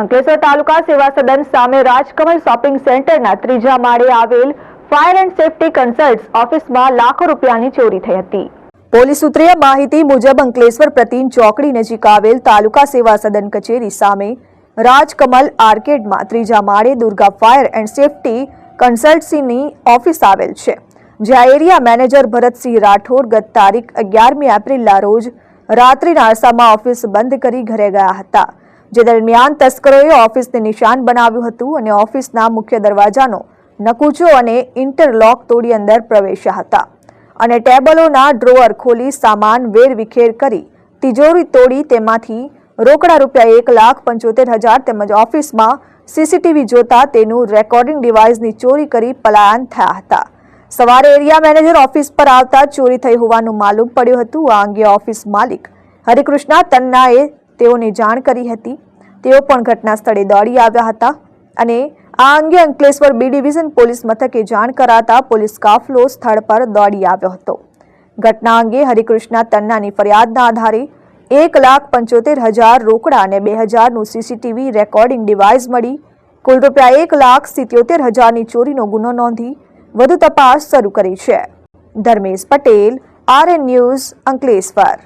અંકલેશ્વર તાલુકા સેવા સદન સામે રાજકમલ શોપિંગ સેન્ટરના ત્રીજા માળે આવેલ ફાયર એન્ડ સેફટી કન્સલ્ટ્સ ઓફિસમાં લાખો રૂપિયાની ચોરી થઈ હતી. પોલીસ સૂત્રે માહિતી મુજબ અંકલેશ્વર પ્રતિમ ચોકડી નજીક આવેલ તાલુકા સેવા સદન કચેરી સામે રાજકમલ આર્કેડમાં ત્રીજા માળે દુર્ગા ફાયર એન્ડ સેફટી કન્સલ્ટસીની ઓફિસ આવેલ છે, જ્યાં એરિયા મેનેજર ભરતસિંહ રાઠોડ ગત તારીખ અગિયારમી એપ્રિલના રોજ રાત્રિના અરસામાં ઓફિસ બંધ કરી ઘરે ગયા હતા. જે દરમિયાન તસ્કરોએ ઓફિસને નિશાન બનાવ્યું હતું અને ઓફિસના મુખ્ય દરવાજાનો નકુચો અને ઇન્ટરલોક તોડી અંદર પ્રવેશ્યા હતા. અને ટેબલોના ડ્રોઅર ખોલી સામાન વેરવિખેર કરી તિજોરી તોડી તેમાંથી રોકડા રૂપિયા એક લાખ પંચોતેર હજાર તેમજ ઓફિસમાં સીસીટીવી જોતા તેનું રેકોર્ડિંગ ડિવાઇસની ચોરી કરી પલાયન થયા હતા. સવારે એરિયા મેનેજર ઓફિસ પર આવતા ચોરી થઈ હોવાનું માલુમ પડ્યું હતું. આ અંગે ઓફિસ માલિક હરિકૃષ્ણા તન્નાએ તેઓને જાણ કરી હતી. તેઓ પણ ઘટના સ્થળે દોડી આવ્યા હતા અને આ અંગે અંકલેશ્વર બી ડિવિઝન પોલીસ મથકે જાણ કરાતા પોલીસ કાફલો સ્થળ પર દોડી આવ્યો હતો. ઘટના અંગે હરિકૃષ્ણા તન્નાની ફરિયાદના આધારે એક લાખ પંચોતેર હજાર રોકડા અને બે હજારનું સીસીટીવી રેકોર્ડિંગ ડિવાઇસ મળી. કુલ રૂપિયા એક લાખ સિત્યોતેર હજારની ચોરીનો ગુનો નોંધી વધુ તપાસ શરૂ કરી છે. Dharmesh Patel, RN news, Ankleshwar.